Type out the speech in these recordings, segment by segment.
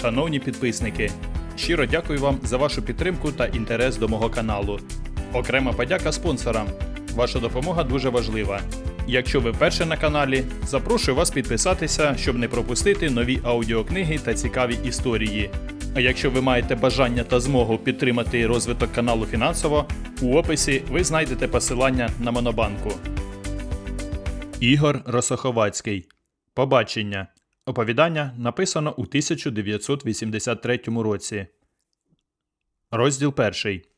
шановні підписники. Щиро дякую вам за вашу підтримку та інтерес до мого каналу. Окрема подяка спонсорам. Ваша допомога дуже важлива. Якщо ви вперше на каналі, запрошую вас підписатися, щоб не пропустити нові аудіокниги та цікаві історії. А якщо ви маєте бажання та змогу підтримати розвиток каналу фінансово, у описі ви знайдете посилання на Монобанку. Ігор Росоховацький. Побачення. Оповідання написано у 1983 році. Розділ перший.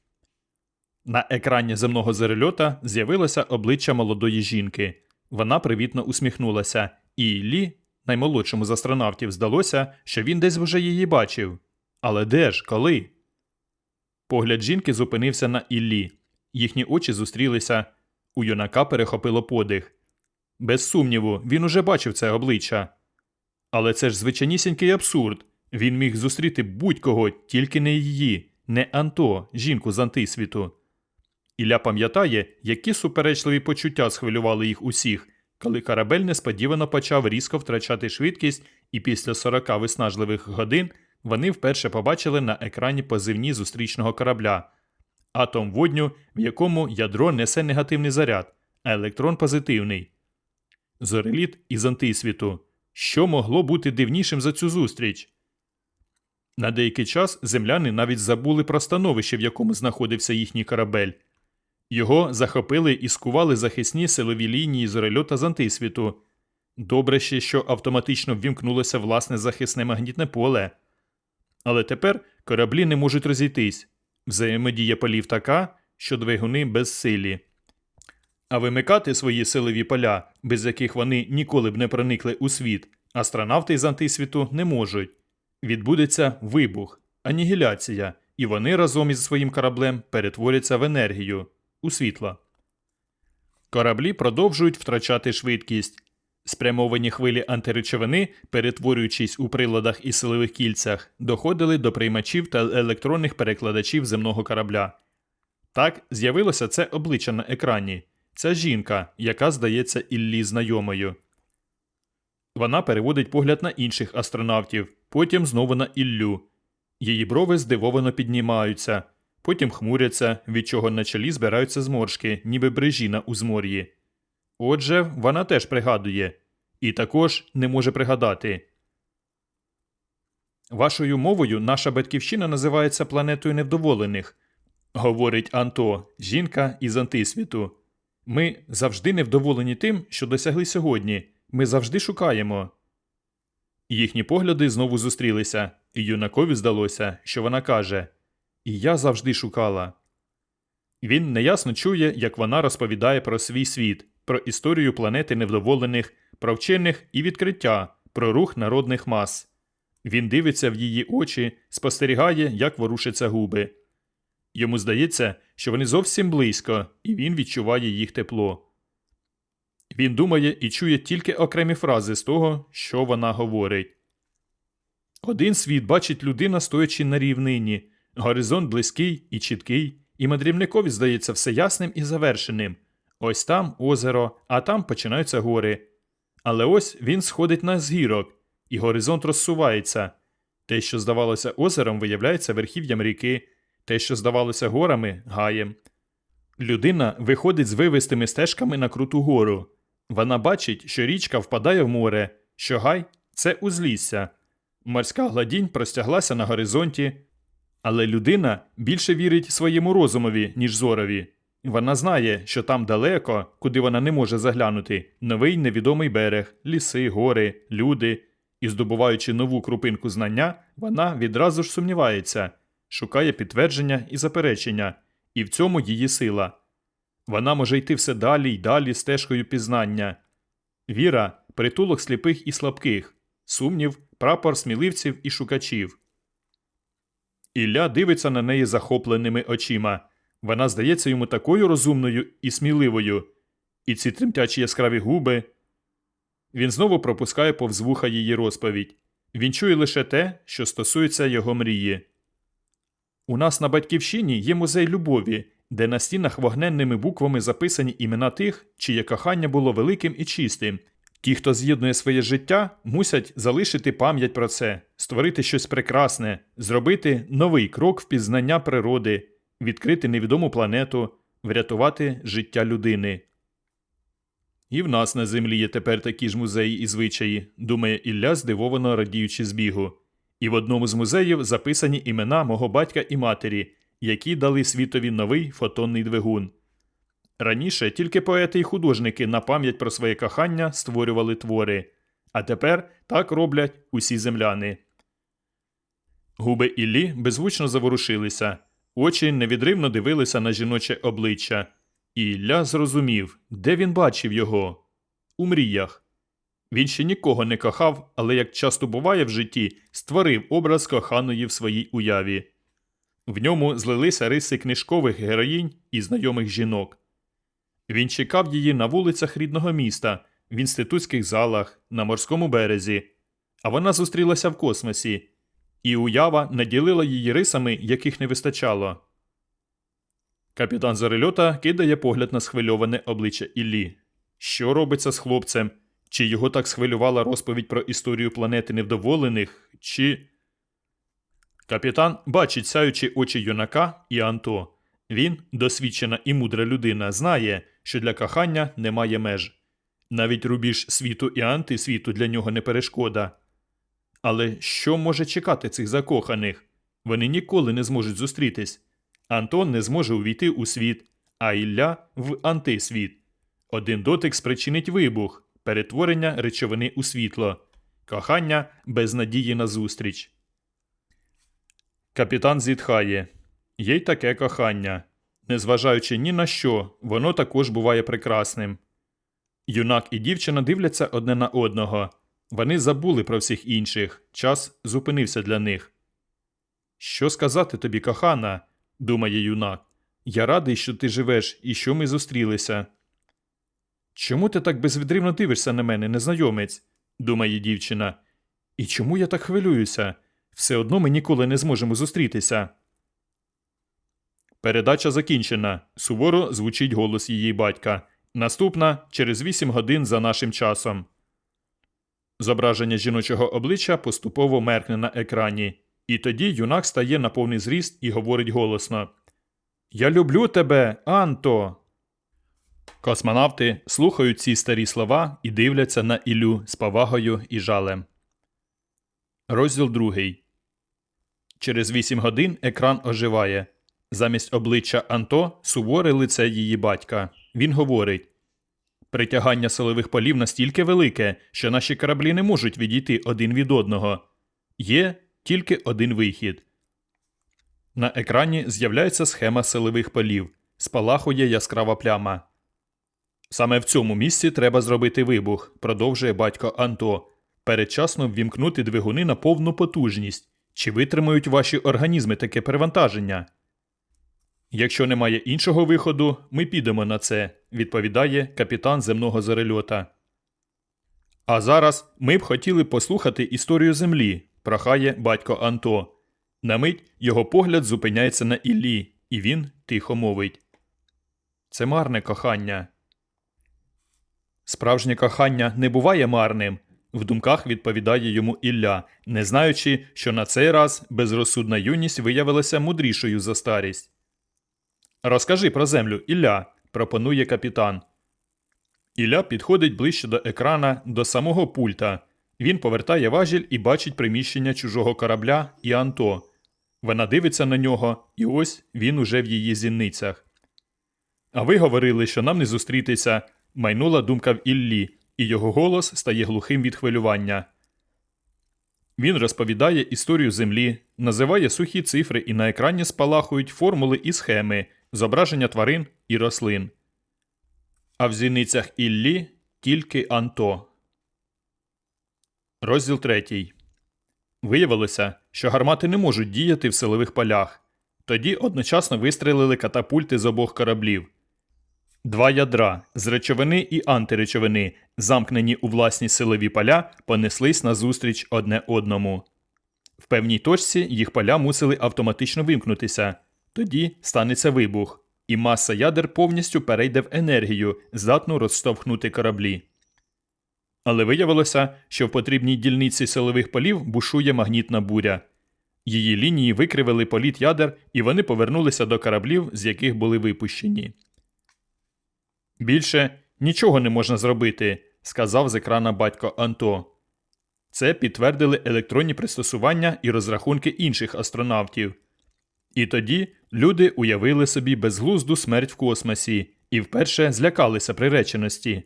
На екрані земного зерельота з'явилося обличчя молодої жінки. Вона привітно усміхнулася, і Лі, наймолодшому з астронавтів, здалося, що він десь вже її бачив. Але де ж, коли? Погляд жінки зупинився на Іллі. Їхні очі зустрілися. У юнака перехопило подих. Без сумніву, він уже бачив це обличчя. Але це ж звичайнісінький абсурд. Він міг зустріти будь-кого, тільки не її, не Анто, жінку з антисвіту. Ілля пам'ятає, які суперечливі почуття схвилювали їх усіх, коли корабель несподівано почав різко втрачати швидкість, і після 40 виснажливих годин вони вперше побачили на екрані позивні зустрічного корабля атом водню, в якому ядро несе негативний заряд, а електрон позитивний. Зореліт із антисвіту. Що могло бути дивнішим за цю зустріч? На деякий час земляни навіть забули про становище, в якому знаходився їхній корабель. Його захопили і скували захисні силові лінії зорельота з антисвіту. Добре ще, що автоматично ввімкнулося власне захисне магнітне поле. Але тепер кораблі не можуть розійтись. Взаємодія полів така, що двигуни безсилі. А вимикати свої силові поля, без яких вони ніколи б не проникли у світ, астронавти з антисвіту не можуть. Відбудеться вибух, анігіляція, і вони разом із своїм кораблем перетворяться в енергію, у світло. Кораблі продовжують втрачати швидкість. Спрямовані хвилі антиречовини, перетворюючись у приладах і силових кільцях, доходили до приймачів та електронних перекладачів земного корабля. Так з'явилося це обличчя на екрані. Ця жінка, яка здається Іллі знайомою. Вона переводить погляд на інших астронавтів, потім знову на Іллю. Її брови здивовано піднімаються, потім хмуряться, від чого на чолі збираються зморшки, ніби брижіна у змор'ї. Отже, вона теж пригадує, і також не може пригадати. Вашою мовою наша батьківщина називається планетою невдоволених, говорить Анто, жінка із антисвіту. Ми завжди невдоволені тим, що досягли сьогодні. Ми завжди шукаємо. Їхні погляди знову зустрілися, і юнакові здалося, що вона каже І я завжди шукала. Він неясно чує, як вона розповідає про свій світ, про історію планети невдоволених, про вчених і відкриття, про рух народних мас. Він дивиться в її очі, спостерігає, як ворушаться губи. Йому здається, що вони зовсім близько, і він відчуває їх тепло. Він думає і чує тільки окремі фрази з того, що вона говорить. Один світ бачить людина, стоячи на рівнині, горизонт близький і чіткий, і мандрівникові здається все ясним і завершеним. Ось там озеро, а там починаються гори. Але ось він сходить на згірок, і горизонт розсувається. Те, що здавалося озером, виявляється верхів'ям ріки, те, що здавалося горами, гаєм. Людина виходить з вивистими стежками на круту гору. Вона бачить, що річка впадає в море, що гай це узлісся. Морська гладінь простяглася на горизонті, але людина більше вірить своєму розумові, ніж зорові. Вона знає, що там далеко, куди вона не може заглянути, новий невідомий берег, ліси, гори, люди, і, здобуваючи нову крупинку знання, вона відразу ж сумнівається, шукає підтвердження і заперечення, і в цьому її сила. Вона може йти все далі й далі стежкою пізнання. Віра притулок сліпих і слабких, сумнів, прапор сміливців і шукачів. Ілля дивиться на неї захопленими очима. Вона здається йому такою розумною і сміливою, і ці тремтячі яскраві губи. Він знову пропускає повз вуха її розповідь. Він чує лише те, що стосується його мрії. У нас на батьківщині є музей любові, де на стінах вогненними буквами записані імена тих, чиє кохання було великим і чистим, Ті, хто з'єднує своє життя, мусять залишити пам'ять про це, створити щось прекрасне, зробити новий крок в пізнання природи, відкрити невідому планету, врятувати життя людини. І в нас на землі є тепер такі ж музеї і звичаї, думає Ілля, здивовано радіючи збігу. І в одному з музеїв записані імена мого батька і матері, які дали світові новий фотонний двигун. Раніше тільки поети і художники на пам'ять про своє кохання створювали твори, а тепер так роблять усі земляни. Губи Іллі беззвучно заворушилися, очі невідривно дивилися на жіноче обличчя. І Ілля зрозумів, де він бачив його у мріях. Він ще нікого не кохав, але, як часто буває в житті, створив образ коханої в своїй уяві. В ньому злилися риси книжкових героїнь і знайомих жінок. Він чекав її на вулицях рідного міста, в інститутських залах, на морському березі, а вона зустрілася в космосі, і уява наділила її рисами, яких не вистачало. Капітан Зорельота кидає погляд на схвильоване обличчя Іллі. Що робиться з хлопцем? Чи його так схвилювала розповідь про історію планети невдоволених, чи. Капітан бачить сяючі очі юнака і Анто. Він, досвідчена і мудра людина, знає, що для кохання немає меж. Навіть рубіж світу і антисвіту для нього не перешкода. Але що може чекати цих закоханих? Вони ніколи не зможуть зустрітись. Антон не зможе увійти у світ, а Ілля в антисвіт. Один дотик спричинить вибух, перетворення речовини у світло, кохання без надії на зустріч. Капітан зітхає. Є й таке кохання. Незважаючи ні на що, воно також буває прекрасним. Юнак і дівчина дивляться одне на одного. Вони забули про всіх інших. Час зупинився для них. Що сказати тобі, кохана? думає юнак. Я радий, що ти живеш і що ми зустрілися. Чому ти так безвідривно дивишся на мене, незнайомець? думає дівчина. І чому я так хвилююся? Все одно ми ніколи не зможемо зустрітися. Передача закінчена. Суворо звучить голос її батька. Наступна через 8 годин за нашим часом. Зображення жіночого обличчя поступово меркне на екрані, і тоді юнак стає на повний зріст і говорить голосно: Я люблю тебе, Анто. Космонавти слухають ці старі слова і дивляться на Ілю з повагою і жалем. Розділ другий. Через 8 годин екран оживає. Замість обличчя Анто суворе лице її батька. Він говорить Притягання силових полів настільки велике, що наші кораблі не можуть відійти один від одного. Є тільки один вихід. На екрані з'являється схема силових полів. Спалахує яскрава пляма. Саме в цьому місці треба зробити вибух, продовжує батько Анто. Передчасно ввімкнути двигуни на повну потужність. Чи витримають ваші організми таке перевантаження? Якщо немає іншого виходу, ми підемо на це, відповідає капітан земного зорельота. А зараз ми б хотіли послухати історію землі, прохає батько Анто. На мить його погляд зупиняється на Іллі, і він тихо мовить. Це марне кохання. Справжнє кохання не буває марним, в думках відповідає йому Ілля, не знаючи, що на цей раз безрозсудна юність виявилася мудрішою за старість. Розкажи про землю, Ілля, пропонує капітан. Ілля підходить ближче до екрана, до самого пульта. Він повертає важіль і бачить приміщення чужого корабля і Анто. Вона дивиться на нього, і ось він уже в її зіницях. А ви говорили, що нам не зустрітися, майнула думка в Іллі, і його голос стає глухим від хвилювання. Він розповідає історію землі, називає сухі цифри, і на екрані спалахують формули і схеми, зображення тварин і рослин. А в зіницях Іллі тільки Анто. Розділ третій. Виявилося, що гармати не можуть діяти в силових полях. Тоді одночасно вистрелили катапульти з обох кораблів. Два ядра з речовини і антиречовини, замкнені у власні силові поля, понеслись назустріч одне одному. В певній точці їх поля мусили автоматично вимкнутися. Тоді станеться вибух, і маса ядер повністю перейде в енергію, здатну розштовхнути кораблі. Але виявилося, що в потрібній дільниці силових полів бушує магнітна буря. Її лінії викривили політ ядер, і вони повернулися до кораблів, з яких були випущені. Більше нічого не можна зробити, сказав з екрана батько Анто. Це підтвердили електронні пристосування і розрахунки інших астронавтів. І тоді люди уявили собі безглузду смерть в космосі і вперше злякалися приреченості.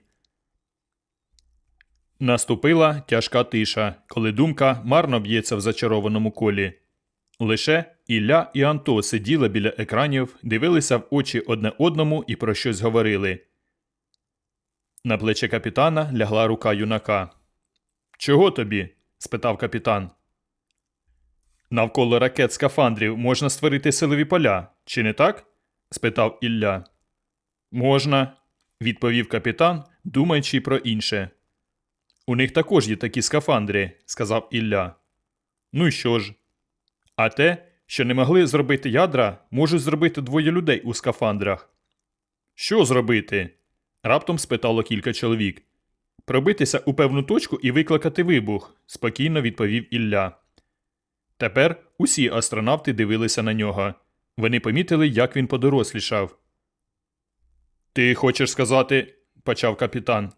Наступила тяжка тиша, коли думка марно б'ється в зачарованому колі. Лише Ілля і Анто сиділи біля екранів, дивилися в очі одне одному і про щось говорили. На плече капітана лягла рука юнака. Чого тобі? спитав капітан. Навколо ракет скафандрів можна створити силові поля, чи не так? спитав Ілля. Можна, відповів капітан, думаючи про інше. У них також є такі скафандри, сказав Ілля. Ну і що ж? А те, що не могли зробити ядра, можуть зробити двоє людей у скафандрах. Що зробити? Раптом спитало кілька чоловік. Пробитися у певну точку і викликати вибух, спокійно відповів Ілля. Тепер усі астронавти дивилися на нього. Вони помітили, як він подорослішав. Ти хочеш сказати, почав капітан.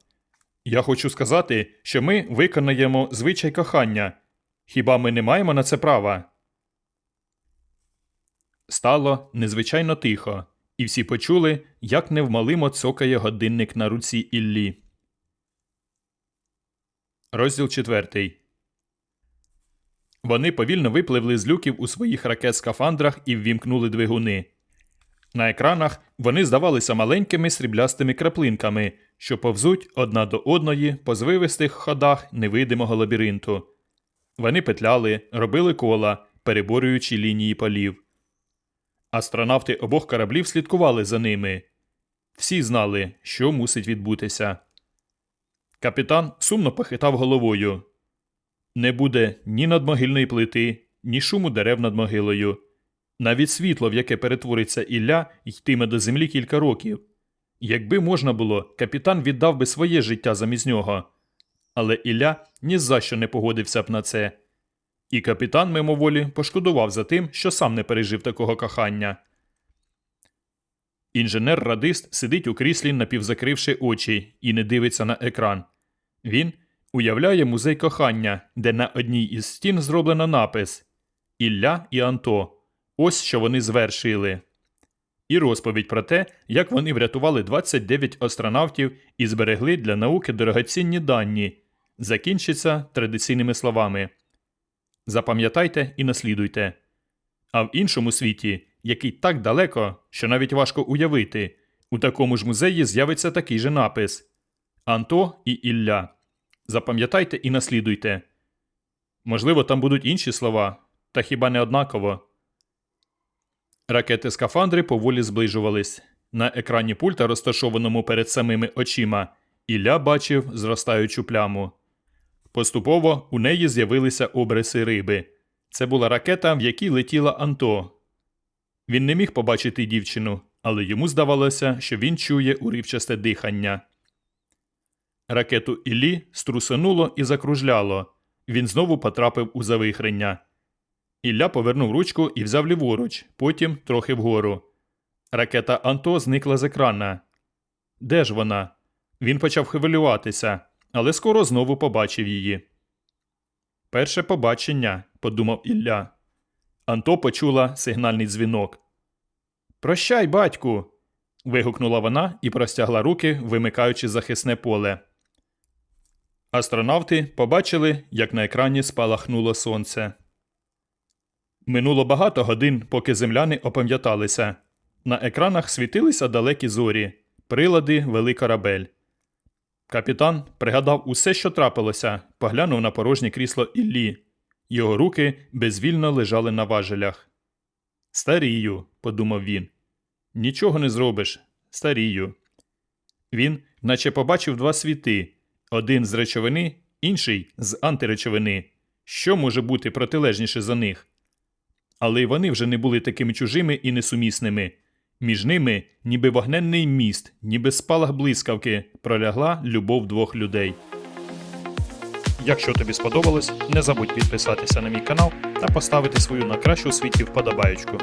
Я хочу сказати, що ми виконаємо звичай кохання. Хіба ми не маємо на це права? Стало незвичайно тихо, і всі почули, як невмалимо цокає годинник на руці Іллі. Розділ четвертий. Вони повільно випливли з люків у своїх ракет-скафандрах і ввімкнули двигуни. На екранах вони здавалися маленькими сріблястими краплинками, що повзуть одна до одної по звивистих ходах невидимого лабіринту. Вони петляли, робили кола, переборюючи лінії полів. Астронавти обох кораблів слідкували за ними. Всі знали, що мусить відбутися. Капітан сумно похитав головою. Не буде ні надмогильної плити, ні шуму дерев над могилою. Навіть світло, в яке перетвориться Ілля, йтиме до землі кілька років. Якби можна було, капітан віддав би своє життя замість нього. Але Ілля ні за що не погодився б на це. І капітан мимоволі пошкодував за тим, що сам не пережив такого кохання. Інженер-радист сидить у кріслі, напівзакривши очі, і не дивиться на екран. Він уявляє музей кохання, де на одній із стін зроблено напис Ілля і Анто. Ось що вони звершили. І розповідь про те, як вони врятували 29 астронавтів і зберегли для науки дорогоцінні дані, закінчиться традиційними словами Запам'ятайте і наслідуйте. А в іншому світі, який так далеко, що навіть важко уявити, у такому ж музеї з'явиться такий же напис Анто і Ілля. Запам'ятайте і наслідуйте. Можливо, там будуть інші слова, та хіба не однаково. Ракети скафандри поволі зближувались. На екрані пульта, розташованому перед самими очима, Ілля бачив зростаючу пляму. Поступово у неї з'явилися обриси риби. Це була ракета, в якій летіла Анто. Він не міг побачити дівчину, але йому здавалося, що він чує уривчасте дихання. Ракету Іллі струсануло і закружляло. Він знову потрапив у завихрення. Ілля повернув ручку і взяв ліворуч, потім трохи вгору. Ракета Анто зникла з екрана. Де ж вона? Він почав хвилюватися, але скоро знову побачив її. Перше побачення, подумав Ілля. Анто почула сигнальний дзвінок. Прощай, батьку. вигукнула вона і простягла руки, вимикаючи захисне поле. Астронавти побачили, як на екрані спалахнуло сонце. Минуло багато годин, поки земляни опам'яталися. На екранах світилися далекі зорі, прилади вели корабель. Капітан пригадав усе, що трапилося, поглянув на порожнє крісло Іллі. Його руки безвільно лежали на важелях. Старію, подумав він. Нічого не зробиш. Старію. Він, наче побачив два світи один з речовини, інший з антиречовини. Що може бути протилежніше за них? Але й вони вже не були такими чужими і несумісними. Між ними, ніби вогненний міст, ніби спалах блискавки, пролягла любов двох людей. Якщо тобі сподобалось, не забудь підписатися на мій канал та поставити свою на кращу світі вподобаєчку.